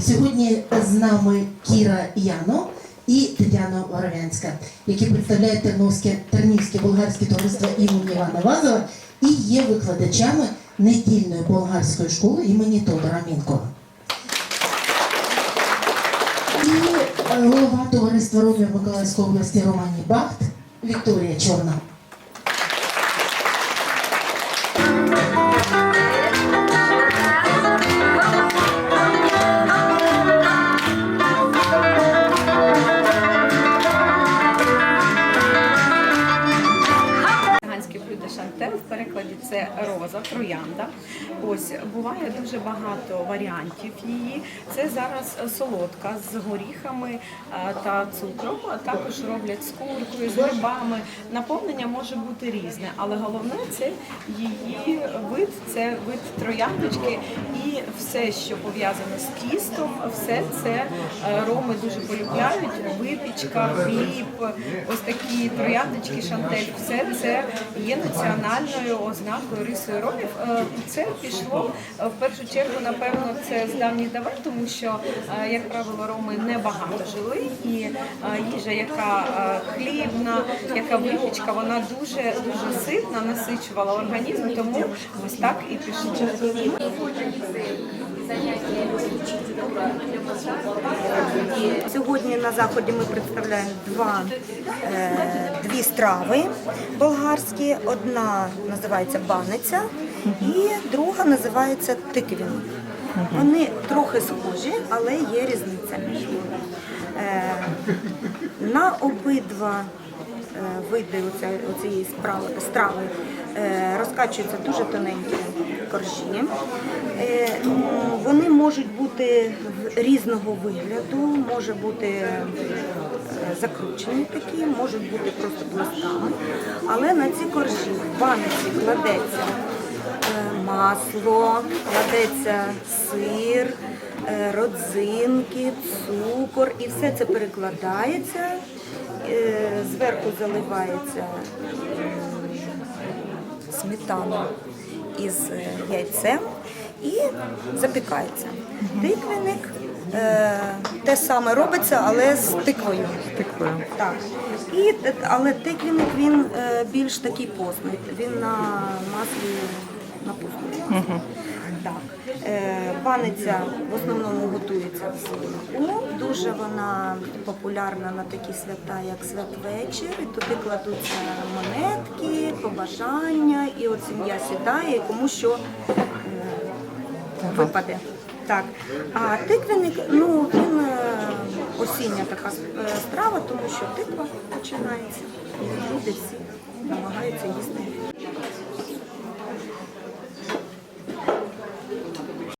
Сьогодні з нами Кіра Яно і Тетяна Воровянська, які представляють Терновське, Тернівське болгарське товариство імені Івана Вазова і є викладачами недільної болгарської школи імені Тодора Мінкова. І е, голова товариства Ромів Миколаївської області Романі Бахт Вікторія Чорна. Блюдо в перекладі це роза, троянда. Ось буває дуже багато варіантів її. Це зараз солодка з горіхами е, та цукром. Також роблять з куркою, з грибами. Наповнення може бути різне, але головне це її вид, це вид трояндочки все, що пов'язане з тістом, все це е, роми дуже полюбляють. Випічка, хліб, ось такі трояндочки, шантель, все це є національною ознакою рисою ромів. Е, Це пішло е, в першу чергу, напевно, це з давніх давен, тому що, як правило, роми небагато жили, і їжа, яка хлібна, яка випічка, вона дуже дуже ситна, насичувала організм, тому ось так і пішло. Сьогодні на заході ми представляємо два, е, дві страви болгарські. Одна називається баниця і друга називається тиквін. Вони трохи схожі, але є різниця між ними. Е, на обидва е, види оцієї страви розкачуються дуже тоненькі коржі. Е, Вони можуть бути різного вигляду, може бути е, закручені такі, можуть бути просто пластами. Але на ці коржі в баниці кладеться е, масло, кладеться сир, родзинки, цукор і все це перекладається, зверху заливається сметана із е, яйцем і запікається. Тиквеник е, те саме робиться, але з тиквою. Тиквою. Так. І, але тиквіник він е, більш такий постний. Він на маслі на Угу. Так. Баниця в основному готується в взимку. Дуже вона популярна на такі свята, як святвечір. І туди кладуться монетки, побажання, і от сім'я сідає, і кому що е, випаде. Так. А тиквеник, ну він е, осіння така е, страва, тому що тиква починається. І люди всі намагаються їсти